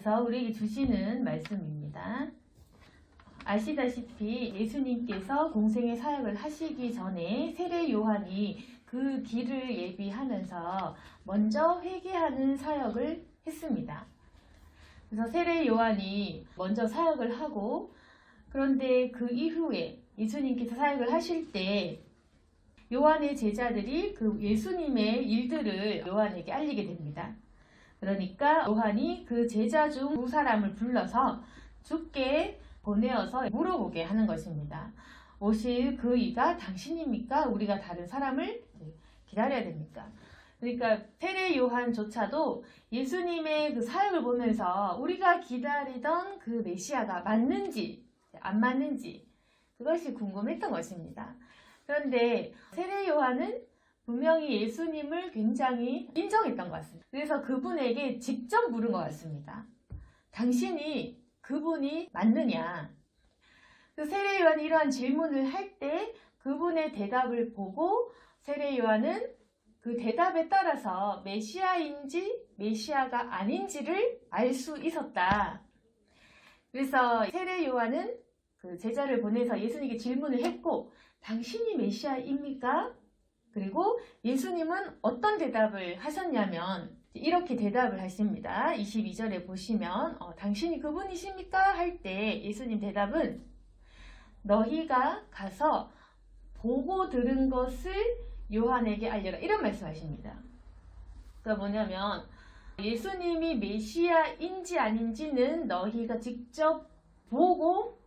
요한께서 우리에게 주시는 말씀입니다. 아시다시피 예수님께서 공생의 사역을 하시기 전에 세례 요한이 그 길을 예비하면서 먼저 회개하는 사역을 했습니다. 그래서 세례 요한이 먼저 사역을 하고 그런데 그 이후에 예수님께서 사역을 하실 때 요한의 제자들이 그 예수님의 일들을 요한에게 알리게 됩니다. 그러니까 요한이 그 제자 중 두 사람을 불러서 죽게 보내어서 물어보게 하는 것입니다. 오실 그 이가 당신입니까? 우리가 다른 사람을 기다려야 됩니까? 그러니까 세례 요한조차도 예수님의 그 사역을 보면서 우리가 기다리던 그 메시아가 맞는지 안 맞는지 그것이 궁금했던 것입니다. 그런데 세례 요한은 분명히 예수님을 굉장히 인정했던 것 같습니다. 그래서 그분에게 직접 물은 것 같습니다. 당신이 그분이 맞느냐? 그 세례 요한이 이러한 질문을 할 때 그분의 대답을 보고 세례 요한은 그 대답에 따라서 메시아인지 메시아가 아닌지를 알 수 있었다. 그래서 세례 요한은 그 제자를 보내서 예수님께 질문을 했고 당신이 메시아입니까? 그리고 예수님은 어떤 대답을 하셨냐면 이렇게 대답을 하십니다. 22절에 보시면 어, 당신이 그분이십니까? 할 때 예수님 대답은 너희가 가서 보고 들은 것을 요한에게 알려라 이런 말씀하십니다. 그러니까 뭐냐면 예수님이 메시아인지 아닌지는 너희가 직접 보고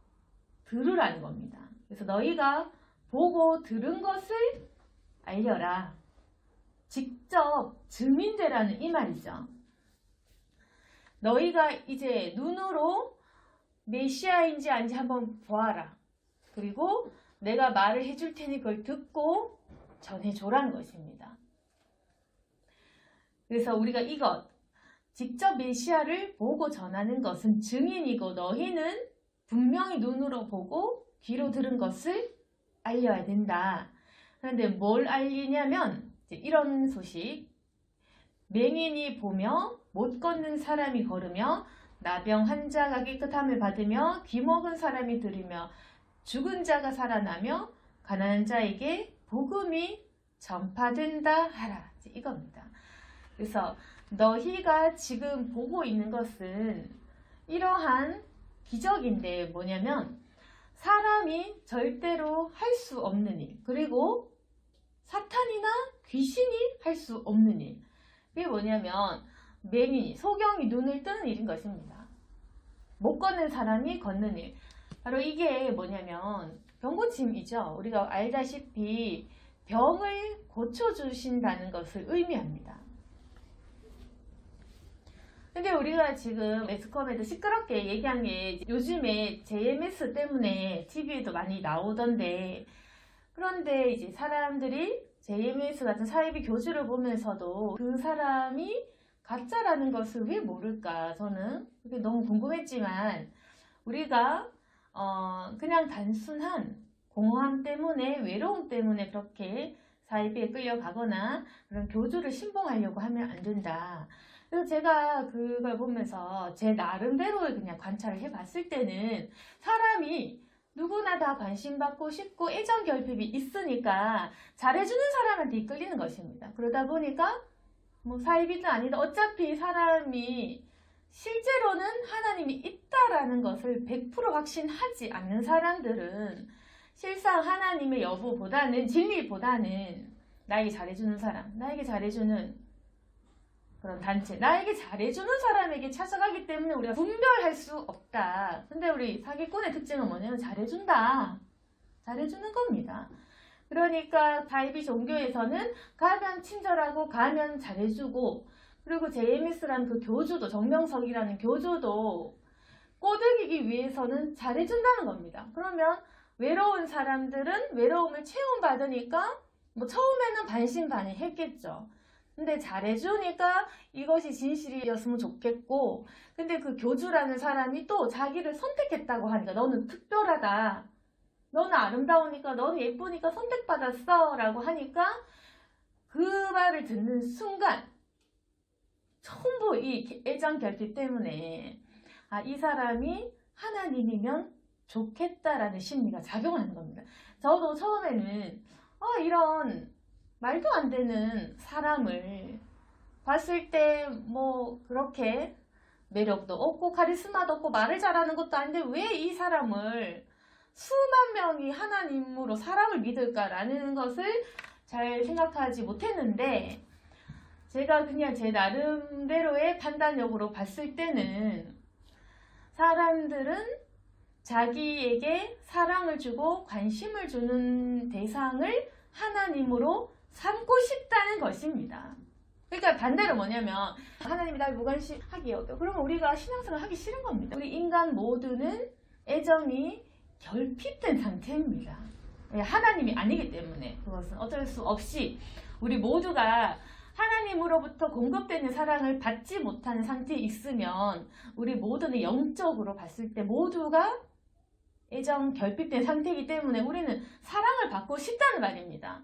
들으라는 겁니다. 그래서 너희가 보고 들은 것을 알려라. 직접 증인되라는 이 말이죠. 너희가 이제 눈으로 메시아인지 아닌지 한번 보아라. 그리고 내가 말을 해줄 테니 그걸 듣고 전해줘라는 것입니다. 그래서 우리가 이것, 직접 메시아를 보고 전하는 것은 증인이고 너희는 분명히 눈으로 보고 귀로 들은 것을 알려야 된다. 그런데 뭘 알리냐면 이런 소식. 맹인이 보며 못 걷는 사람이 걸으며 나병 환자가 깨끗함을 받으며 귀 먹은 사람이 들으며 죽은 자가 살아나며 가난한 자에게 복음이 전파된다 하라. 이겁니다. 그래서 너희가 지금 보고 있는 것은 이러한 기적인데 뭐냐면 사람이 절대로 할 수 없는 일, 그리고 사탄이나 귀신이 할 수 없는 일. 그게 뭐냐면 맹인이, 소경이 눈을 뜨는 일인 것입니다. 못 걷는 사람이 걷는 일. 바로 이게 뭐냐면 병고침이죠. 우리가 알다시피 병을 고쳐주신다는 것을 의미합니다. 근데 우리가 지금 매스컴에도 시끄럽게 얘기한 게 요즘에 JMS 때문에 TV에도 많이 나오던데 그런데 이제 사람들이 JMS 같은 사이비 교주를 보면서도 그 사람이 가짜라는 것을 왜 모를까 저는 그게 너무 궁금했지만 우리가 어 그냥 단순한 공허함 때문에 외로움 때문에 그렇게 사이비에 끌려가거나 그런 교주를 신봉하려고 하면 안 된다. 그래서 제가 그걸 보면서 제 나름대로 그냥 관찰을 해봤을 때는 사람이 누구나 다 관심받고 싶고 애정 결핍이 있으니까 잘해주는 사람한테 이끌리는 것입니다. 그러다 보니까 뭐 사이비든 아니다 어차피 사람이 실제로는 하나님이 있다라는 것을 100% 확신하지 않는 사람들은 실상 하나님의 여부보다는 진리보다는 나에게 잘해주는 사람, 나에게 잘해주는 그런 단체, 나에게 잘해주는 사람에게 찾아가기 때문에 우리가 분별할 수 없다. 근데 우리 사기꾼의 특징은 뭐냐면 잘해준다. 잘해주는 겁니다. 그러니까 다이비 종교에서는 가면 친절하고 가면 잘해주고 그리고 JMS라는 그 교주도 정명석이라는 교주도 꼬드기기 위해서는 잘해준다는 겁니다. 그러면 외로운 사람들은 외로움을 체험받으니까 뭐 처음에는 반신반의 했겠죠. 근데 잘해주니까 이것이 진실이었으면 좋겠고, 근데 그 교주라는 사람이 또 자기를 선택했다고 하니까 너는 특별하다. 너는 아름다우니까, 너는 예쁘니까 선택받았어. 라고 하니까 그 말을 듣는 순간 전부 이 애정 결핍 때문에 아, 이 사람이 하나님이면 좋겠다라는 심리가 작용하는 겁니다. 저도 처음에는 어, 이런 말도 안 되는 사람을 봤을 때 뭐 그렇게 매력도 없고 카리스마도 없고 말을 잘하는 것도 아닌데 왜 이 사람을 수만 명이 하나님으로 사람을 믿을까라는 것을 잘 생각하지 못했는데 제가 그냥 제 나름대로의 판단력으로 봤을 때는 사람들은 자기에게 사랑을 주고 관심을 주는 대상을 하나님으로 삼고 싶다는 것입니다. 그러니까 반대로 뭐냐면 하나님이 날 무관심하게 여겨. 그러면 우리가 신앙생활 하기 싫은 겁니다. 우리 인간 모두는 애정이 결핍된 상태입니다. 왜? 하나님이 아니기 때문에 그것은 어쩔 수 없이 우리 모두가 하나님으로부터 공급되는 사랑을 받지 못하는 상태에 있으면 우리 모두는 영적으로 봤을 때 모두가 애정 결핍된 상태이기 때문에 우리는 사랑을 받고 싶다는 말입니다.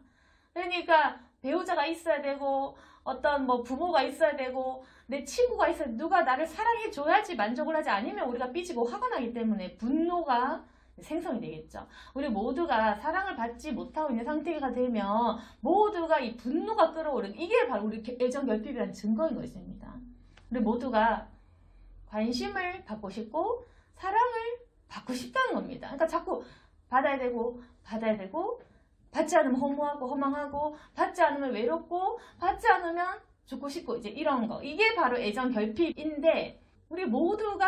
그러니까 배우자가 있어야 되고 어떤 뭐 부모가 있어야 되고 내 친구가 있어야 누가 나를 사랑해 줘야지 만족을 하지 아니면 우리가 삐지고 화가 나기 때문에 분노가 생성이 되겠죠. 우리 모두가 사랑을 받지 못하고 있는 상태가 되면 모두가 이 분노가 끌어오르는 이게 바로 우리 애정 결핍이라는 증거인 것입니다. 우리 모두가 관심을 받고 싶고 사랑을 받고 싶다는 겁니다. 그러니까 자꾸 받아야 되고 받아야 되고 받지 않으면 허무하고 허망하고 받지 않으면 외롭고 받지 않으면 죽고 싶고 이제 이런 거 이게 바로 애정 결핍인데 우리 모두가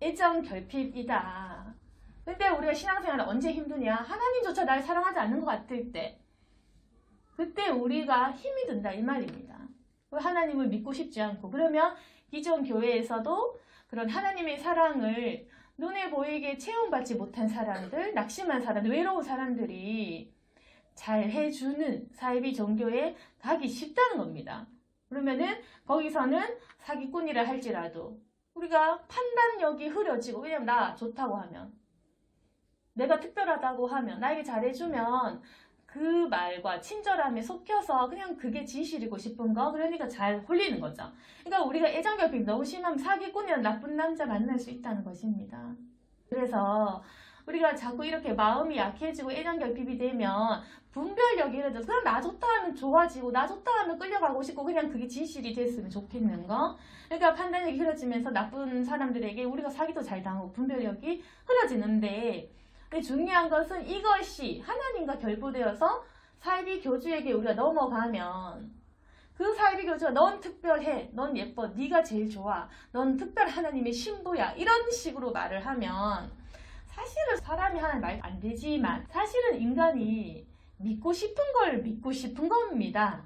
애정 결핍이다. 근데 우리가 신앙생활을 언제 힘드냐? 하나님조차 날 사랑하지 않는 것 같을 때 그때 우리가 힘이 든다 이 말입니다. 하나님을 믿고 싶지 않고 그러면 기존 교회에서도 그런 하나님의 사랑을 눈에 보이게 체험받지 못한 사람들, 낙심한 사람들, 외로운 사람들이 잘 해주는 사이비 종교에 가기 쉽다는 겁니다. 그러면은 거기서는 사기꾼이라 할지라도 우리가 판단력이 흐려지고 왜냐면 나 좋다고 하면 내가 특별하다고 하면 나에게 잘해주면 그 말과 친절함에 속혀서 그냥 그게 진실이고 싶은 거 그러니까 잘 홀리는 거죠. 그러니까 우리가 애정결핍 너무 심하면 사기꾼이나 나쁜 남자 만날 수 있다는 것입니다. 그래서 우리가 자꾸 이렇게 마음이 약해지고 애정결핍이 되면 분별력이 흐려져서 그럼 나 좋다 하면 좋아지고 나 좋다 하면 끌려가고 싶고 그냥 그게 진실이 됐으면 좋겠는 거. 그러니까 판단력이 흐려지면서 나쁜 사람들에게 우리가 사기도 잘 당하고 분별력이 흐려지는데 근데 중요한 것은 이것이 하나님과 결부되어서 사이비 교주에게 우리가 넘어가면 그 사이비 교주가 넌 특별해, 넌 예뻐, 네가 제일 좋아, 넌 특별 하나님의 신부야 이런 식으로 말을 하면 사실은 사람이 하는 말 안 되지만 사실은 인간이 믿고 싶은 걸 믿고 싶은 겁니다.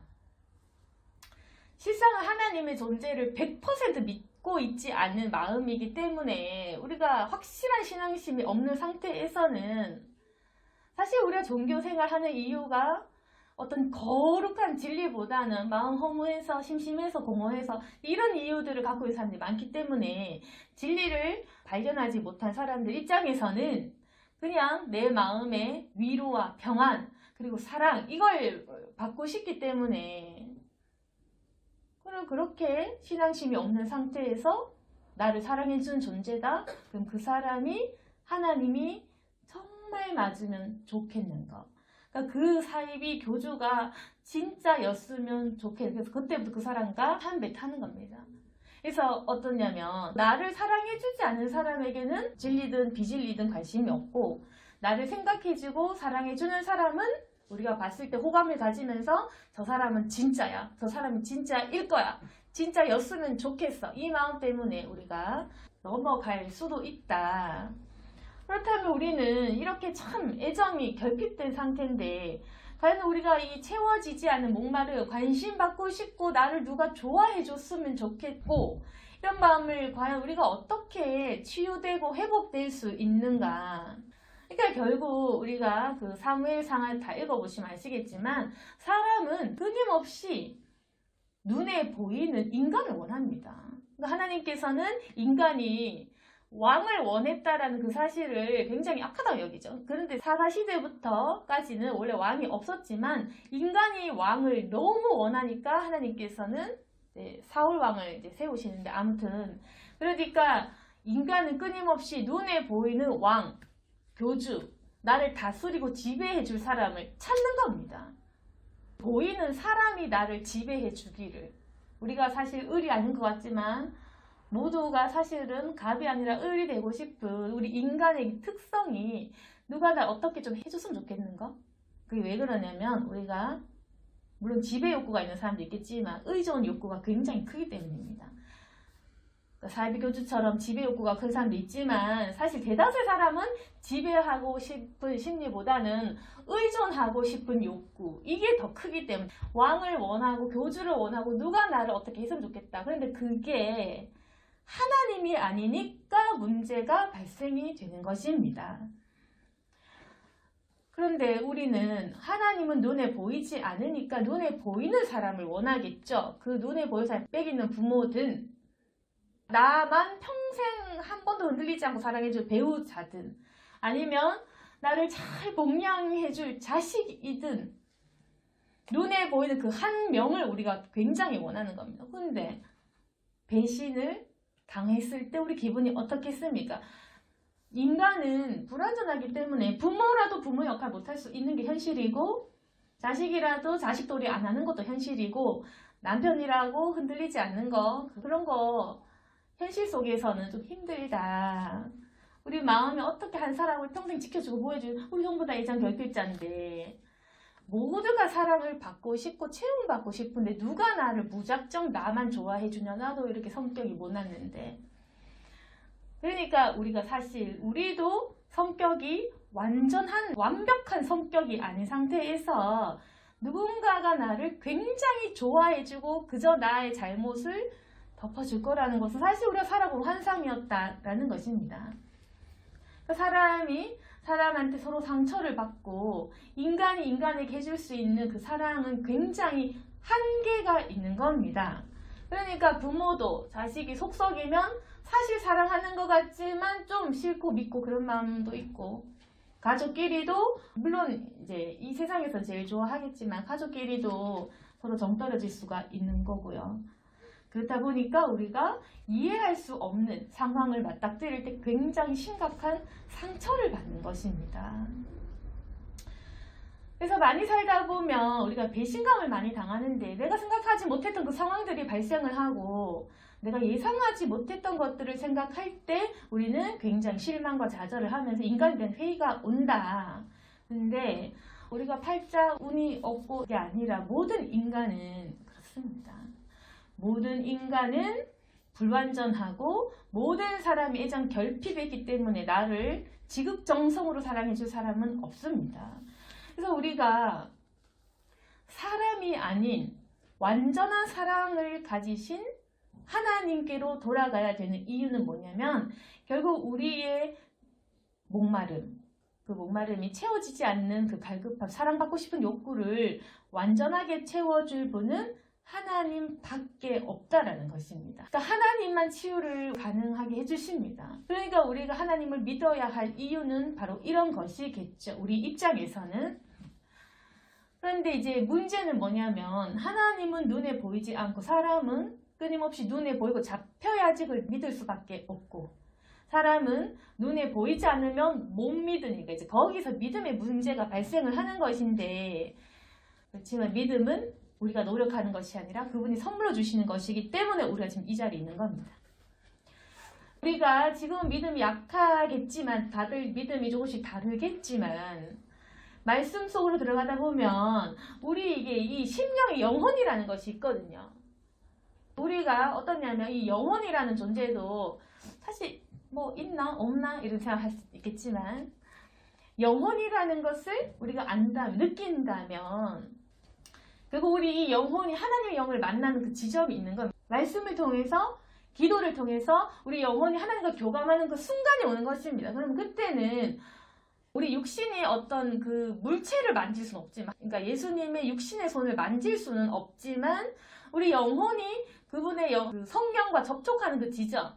실상은 하나님의 존재를 100%믿 고 있지 않는 마음이기 때문에 우리가 확실한 신앙심이 없는 상태에서는 사실 우리가 종교 생활하는 이유가 어떤 거룩한 진리보다는 마음 허무해서 심심해서 공허해서 이런 이유들을 갖고 있는 사람들이 많기 때문에 진리를 발견하지 못한 사람들 입장에서는 그냥 내 마음의 위로와 평안 그리고 사랑 이걸 받고 싶기 때문에 그럼 그렇게 신앙심이 없는 상태에서 나를 사랑해준 존재다. 그럼 그 사람이 하나님이 정말 맞으면 좋겠는가. 그러니까 그 사입이 교주가 진짜였으면 좋겠는 그래서 그때부터 그 사람과 한배 타는 겁니다. 그래서 어떠냐면 나를 사랑해주지 않는 사람에게는 진리든 비진리든 관심이 없고 나를 생각해주고 사랑해주는 사람은 우리가 봤을 때 호감을 가지면서 저 사람은 진짜야. 저 사람은 진짜일 거야. 진짜였으면 좋겠어. 이 마음 때문에 우리가 넘어갈 수도 있다. 그렇다면 우리는 이렇게 참 애정이 결핍된 상태인데 과연 우리가 이 채워지지 않는 목마를 관심 받고 싶고 나를 누가 좋아해 줬으면 좋겠고 이런 마음을 과연 우리가 어떻게 치유되고 회복될 수 있는가? 그러니까 결국 우리가 그 사무엘상을 다 읽어보시면 아시겠지만 사람은 끊임없이 눈에 보이는 인간을 원합니다. 그러니까 하나님께서는 인간이 왕을 원했다라는 그 사실을 굉장히 악하다고 여기죠. 그런데 사사 시대부터까지는 원래 왕이 없었지만 인간이 왕을 너무 원하니까 하나님께서는 사울 왕을 세우시는데 아무튼 그러니까 인간은 끊임없이 눈에 보이는 왕, 교주, 나를 다스리고 지배해 줄 사람을 찾는 겁니다. 보이는 사람이 나를 지배해 주기를. 우리가 사실 을이 아닌 것 같지만 모두가 사실은 갑이 아니라 을이 되고 싶은 우리 인간의 특성이 누가 날 어떻게 좀 해줬으면 좋겠는가? 그게 왜 그러냐면 우리가 물론 지배 욕구가 있는 사람도 있겠지만 의존 욕구가 굉장히 크기 때문입니다. 사이비 교주처럼 지배 욕구가 큰 사람도 있지만 사실 대다수의 사람은 지배하고 싶은 심리보다는 의존하고 싶은 욕구 이게 더 크기 때문에 왕을 원하고 교주를 원하고 누가 나를 어떻게 했으면 좋겠다. 그런데 그게 하나님이 아니니까 문제가 발생이 되는 것입니다. 그런데 우리는 하나님은 눈에 보이지 않으니까 눈에 보이는 사람을 원하겠죠. 그 눈에 보이는 사람 빼기는 부모든 나만 평생 한 번도 흔들리지 않고 사랑해줄 배우자든 아니면 나를 잘 복양해줄 자식이든 눈에 보이는 그 한 명을 우리가 굉장히 원하는 겁니다. 근데 배신을 당했을 때 우리 기분이 어떻겠습니까? 인간은 불완전하기 때문에 부모라도 부모 역할 못할 수 있는 게 현실이고 자식이라도 자식돌이 안 하는 것도 현실이고 남편이라고 흔들리지 않는 거 그런 거 현실 속에서는 좀 힘들다. 우리 마음이 어떻게 한 사람을 평생 지켜주고 보여주는 우리 전부 다 예전 결핍자인데 모두가 사랑을 받고 싶고 채용받고 싶은데 누가 나를 무작정 나만 좋아해 주냐 나도 이렇게 성격이 못났는데 그러니까 우리가 사실 우리도 성격이 완전한 완벽한 성격이 아닌 상태에서 누군가가 나를 굉장히 좋아해주고 그저 나의 잘못을 덮어줄 거라는 것은 사실 우리가 살아본 환상이었다라는 것입니다. 그 사람이 사람한테 서로 상처를 받고 인간이 인간에게 해줄 수 있는 그 사랑은 굉장히 한계가 있는 겁니다. 그러니까 부모도 자식이 속썩이면 사실 사랑하는 것 같지만 좀 싫고 믿고 그런 마음도 있고 가족끼리도 물론 이제 이 세상에서 제일 좋아하겠지만 가족끼리도 서로 정 떨어질 수가 있는 거고요. 그렇다 보니까 우리가 이해할 수 없는 상황을 맞닥뜨릴 때 굉장히 심각한 상처를 받는 것입니다. 그래서 많이 살다 보면 우리가 배신감을 많이 당하는데 내가 생각하지 못했던 그 상황들이 발생을 하고 내가 예상하지 못했던 것들을 생각할 때 우리는 굉장히 실망과 좌절을 하면서 인간에 대한 회의가 온다. 근데 우리가 팔자 운이 없고 게 아니라 모든 인간은. 모든 인간은 불완전하고 모든 사람이 애정 결핍했기 때문에 나를 지극정성으로 사랑해줄 사람은 없습니다. 그래서 우리가 사람이 아닌 완전한 사랑을 가지신 하나님께로 돌아가야 되는 이유는 뭐냐면 결국 우리의 목마름, 그 목마름이 채워지지 않는 그 갈급함, 사랑받고 싶은 욕구를 완전하게 채워줄 분은 하나님 밖에 없다라는 것입니다. 그러니까 하나님만 치유를 가능하게 해주십니다. 그러니까 우리가 하나님을 믿어야 할 이유는 바로 이런 것이겠죠. 우리 입장에서는. 그런데 이제 문제는 뭐냐면 하나님은 눈에 보이지 않고 사람은 끊임없이 눈에 보이고 잡혀야지 그걸 믿을 수밖에 없고 사람은 눈에 보이지 않으면 못 믿으니까 이제 거기서 믿음의 문제가 발생을 하는 것인데 그렇지만 믿음은 우리가 노력하는 것이 아니라 그분이 선물로 주시는 것이기 때문에 우리가 지금 이 자리에 있는 겁니다. 우리가 지금은 믿음이 약하겠지만 다들 믿음이 조금씩 다르겠지만 말씀 속으로 들어가다 보면 우리 이게 이 심령의 영혼이라는 것이 있거든요. 우리가 어떠냐면 이 영혼이라는 존재도 사실 뭐 있나 없나 이런 생각할 수 있겠지만 영혼이라는 것을 우리가 안다 느낀다면 그리고 우리 이 영혼이 하나님의 영을 만나는 그 지점이 있는 건 말씀을 통해서 기도를 통해서 우리 영혼이 하나님과 교감하는 그 순간이 오는 것입니다. 그럼 그때는 우리 육신의 어떤 그 물체를 만질 수는 없지만, 그러니까 예수님의 육신의 손을 만질 수는 없지만, 우리 영혼이 그분의 영, 그 성령과 접촉하는 그 지점,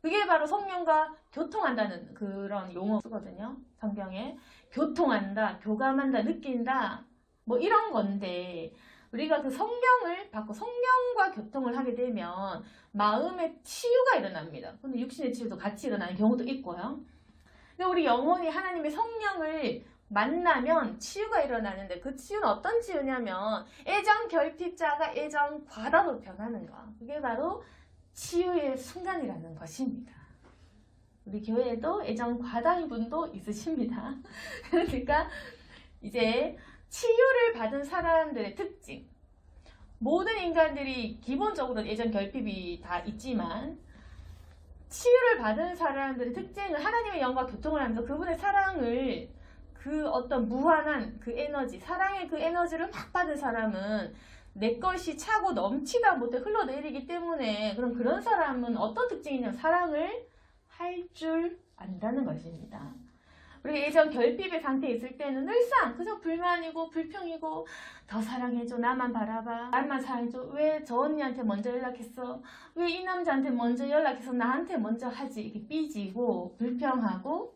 그게 바로 성령과 교통한다는 그런 용어 쓰거든요. 성경에. 교통한다, 교감한다, 느낀다, 뭐 이런 건데, 우리가 그 성령을 받고 성령과 교통을 하게 되면 마음의 치유가 일어납니다. 근데 육신의 치유도 같이 일어나는 경우도 있고요. 근데 우리 영혼이 하나님의 성령을 만나면 치유가 일어나는데 그 치유는 어떤 치유냐면 애정 결핍자가 애정 과다로 변하는 거. 그게 바로 치유의 순간이라는 것입니다. 우리 교회에도 애정 과다인 분도 있으십니다. 그러니까 이제 치유를 받은 사람들의 특징. 모든 인간들이 기본적으로 애정 결핍이 다 있지만 치유를 받은 사람들의 특징은 하나님의 영과 교통을 하면서 그분의 사랑을 그 어떤 무한한 그 에너지, 사랑의 그 에너지를 막 받은 사람은 내 것이 차고 넘치다 못해 흘러내리기 때문에 그럼 그런 사람은 어떤 특징이냐면 사랑을 할 줄 안다는 것입니다. 우리 예전 결핍의 상태에 있을 때는 늘상 그저 불만이고 불평이고 더 사랑해줘 나만 바라봐 나만 사랑해줘. 왜 저 언니한테 먼저 연락했어? 왜 이 남자한테 먼저 연락해서 나한테 먼저 하지? 이렇게 삐지고 불평하고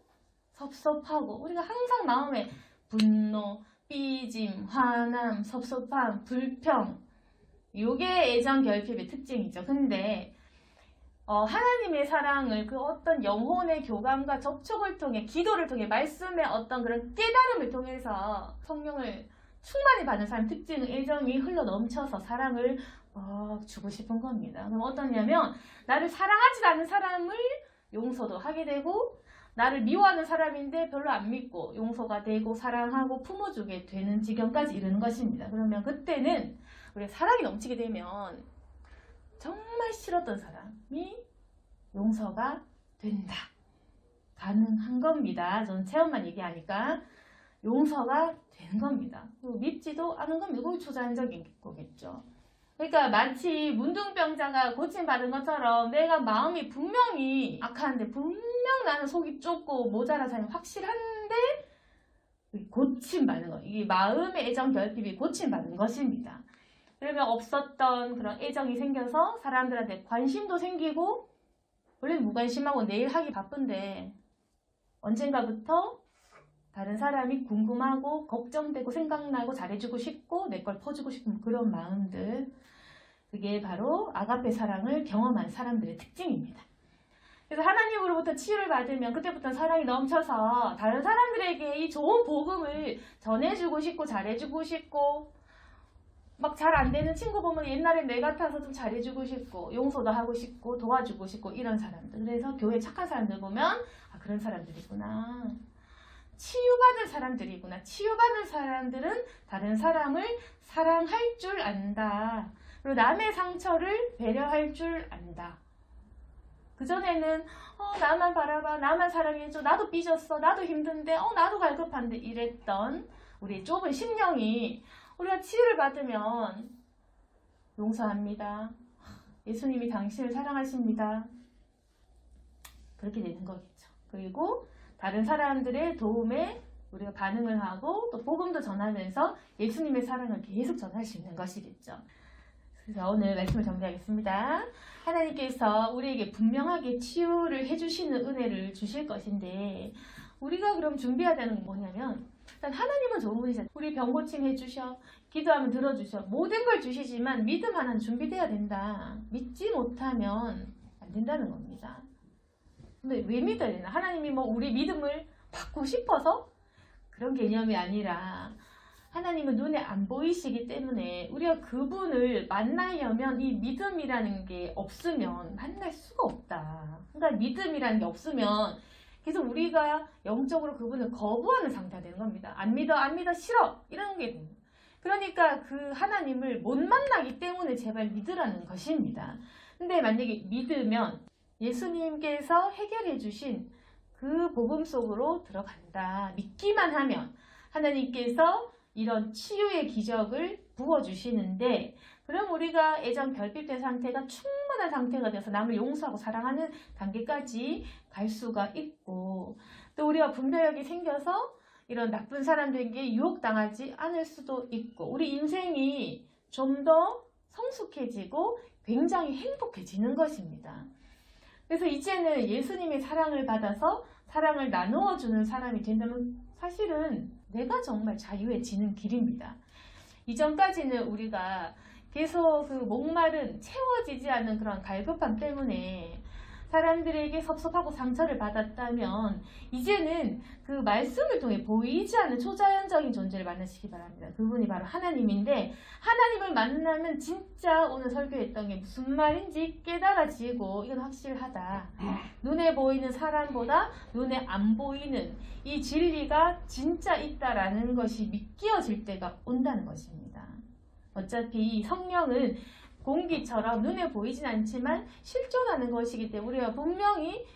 섭섭하고 우리가 항상 마음에 분노, 삐짐, 화남, 섭섭함, 불평. 요게 애정 결핍의 특징이죠. 근데 어, 하나님의 사랑을 그 어떤 영혼의 교감과 접촉을 통해 기도를 통해 말씀의 어떤 그런 깨달음을 통해서 성령을 충만히 받는 사람 특징은 애정이 흘러 넘쳐서 사랑을 어, 주고 싶은 겁니다. 그럼 어떠냐면 나를 사랑하지 않는 사람을 용서도 하게 되고 나를 미워하는 사람인데 별로 안 믿고 용서가 되고 사랑하고 품어주게 되는 지경까지 이르는 것입니다. 그러면 그때는 우리가 사랑이 넘치게 되면 정말 싫었던 사람이 용서가 된다. 가능한 겁니다. 저는 체험만 얘기하니까 용서가 되는 겁니다. 밉지도 않은 겁니다. 그게 초자연적인 거겠죠. 그러니까 마치 문둥병자가 고침받은 것처럼 내가 마음이 분명히 악한데 분명 나는 속이 좁고 모자라 사람이 확실한데 고침받는 거. 이게 마음의 애정 결핍이 고침받는 것입니다. 그러면 없었던 그런 애정이 생겨서 사람들한테 관심도 생기고 원래 무관심하고 내일 하기 바쁜데 언젠가부터 다른 사람이 궁금하고 걱정되고 생각나고 잘해주고 싶고 내 걸 퍼주고 싶은 그런 마음들 그게 바로 아가페 사랑을 경험한 사람들의 특징입니다. 그래서 하나님으로부터 치유를 받으면 그때부터 사랑이 넘쳐서 다른 사람들에게 이 좋은 복음을 전해주고 싶고 잘해주고 싶고 막 잘 안 되는 친구 보면 옛날에 내 같아서 좀 잘해주고 싶고 용서도 하고 싶고 도와주고 싶고 이런 사람들. 그래서 교회 착한 사람들 보면 아 그런 사람들이구나. 치유받은 사람들이구나. 치유받은 사람들은 다른 사람을 사랑할 줄 안다. 그리고 남의 상처를 배려할 줄 안다. 그전에는 어, 나만 바라봐 나만 사랑해줘 나도 삐졌어 나도 힘든데 어 나도 갈급한데 이랬던 우리 좁은 심령이 우리가 치유를 받으면 용서합니다. 예수님이 당신을 사랑하십니다. 그렇게 되는 거겠죠. 그리고 다른 사람들의 도움에 우리가 반응을 하고 또 복음도 전하면서 예수님의 사랑을 계속 전할 수 있는 것이겠죠. 그래서 오늘 말씀을 정리하겠습니다. 하나님께서 우리에게 분명하게 치유를 해주시는 은혜를 주실 것인데 우리가 그럼 준비해야 되는 건 뭐냐면 일단 하나님은 좋은 분이잖아요. 우리 병 고침 해 주셔. 기도하면 들어주셔. 모든 걸 주시지만 믿음 하나는 준비돼야 된다. 믿지 못하면 안 된다는 겁니다. 근데 왜 믿어야 되나? 하나님이 뭐 우리 믿음을 받고 싶어서 그런 개념이 아니라 하나님은 눈에 안 보이시기 때문에 우리가 그분을 만나려면 이 믿음이라는 게 없으면 만날 수가 없다. 그러니까 믿음이라는 게 없으면 계속 우리가 영적으로 그분을 거부하는 상태가 되는 겁니다. 안 믿어, 안 믿어, 싫어! 이런 게 됩니다. 그러니까 그 하나님을 못 만나기 때문에 제발 믿으라는 것입니다. 근데 만약에 믿으면 예수님께서 해결해 주신 그 복음 속으로 들어간다. 믿기만 하면 하나님께서 이런 치유의 기적을 부어주시는데 그럼 우리가 애정 결핍된 상태가 충분한 상태가 돼서 남을 용서하고 사랑하는 단계까지 갈 수가 있고 또 우리가 분별력이 생겨서 이런 나쁜 사람들에게 유혹당하지 않을 수도 있고 우리 인생이 좀 더 성숙해지고 굉장히 행복해지는 것입니다. 그래서 이제는 예수님의 사랑을 받아서 사랑을 나누어 주는 사람이 된다면 사실은 내가 정말 자유해지는 길입니다. 이전까지는 우리가 계속 그 목마른 채워지지 않는 그런 갈급함 때문에 사람들에게 섭섭하고 상처를 받았다면 이제는 그 말씀을 통해 보이지 않는 초자연적인 존재를 만나시기 바랍니다. 그분이 바로 하나님인데 하나님을 만나면 진짜 오늘 설교했던 게 무슨 말인지 깨달아지고 이건 확실하다. 눈에 보이는 사람보다 눈에 안 보이는 이 진리가 진짜 있다라는 것이 믿겨질 때가 온다는 것입니다. 어차피 성령은 공기처럼 눈에 보이진 않지만 실존하는 것이기 때문에 우리가 분명히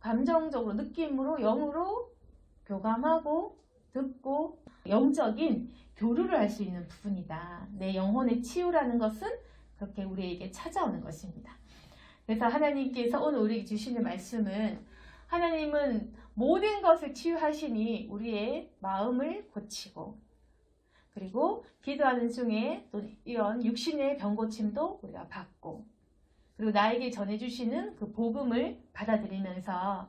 감정적으로 느낌으로 영으로 교감하고 듣고 영적인 교류를 할 수 있는 부분이다. 내 영혼의 치유라는 것은 그렇게 우리에게 찾아오는 것입니다. 그래서 하나님께서 오늘 우리에게 주시는 말씀은 하나님은 모든 것을 치유하시니 우리의 마음을 고치고 그리고 기도하는 중에 또 이런 육신의 병고침도 우리가 받고 그리고 나에게 전해주시는 그 복음을 받아들이면서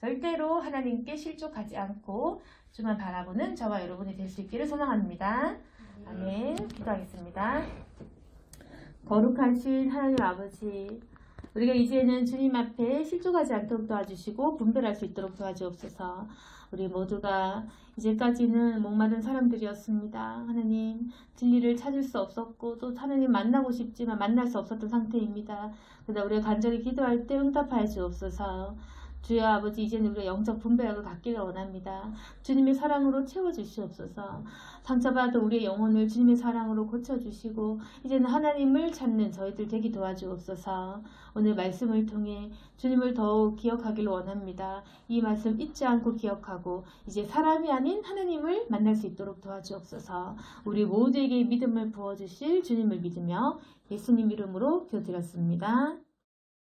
절대로 하나님께 실족하지 않고 주만 바라보는 저와 여러분이 될 수 있기를 소망합니다. 아멘. 기도하겠습니다. 거룩하신 하나님 아버지, 우리가 이제는 주님 앞에 실족하지 않도록 도와주시고 분별할 수 있도록 도와주옵소서. 우리 모두가 이제까지는 목마른 사람들이었습니다. 하나님, 진리를 찾을 수 없었고 또 하나님 만나고 싶지만 만날 수 없었던 상태입니다. 그러나 우리가 간절히 기도할 때 응답하여 주옵소서. 주여 아버지 이제는 우리가 영적 분별력을 갖기를 원합니다. 주님의 사랑으로 채워주시옵소서. 상처받은 우리의 영혼을 주님의 사랑으로 고쳐주시고 이제는 하나님을 찾는 저희들 되기 도와주옵소서. 오늘 말씀을 통해 주님을 더욱 기억하기를 원합니다. 이 말씀 잊지 않고 기억하고 이제 사람이 아닌 하나님을 만날 수 있도록 도와주옵소서. 우리 모두에게 믿음을 부어주실 주님을 믿으며 예수님 이름으로 기도드렸습니다.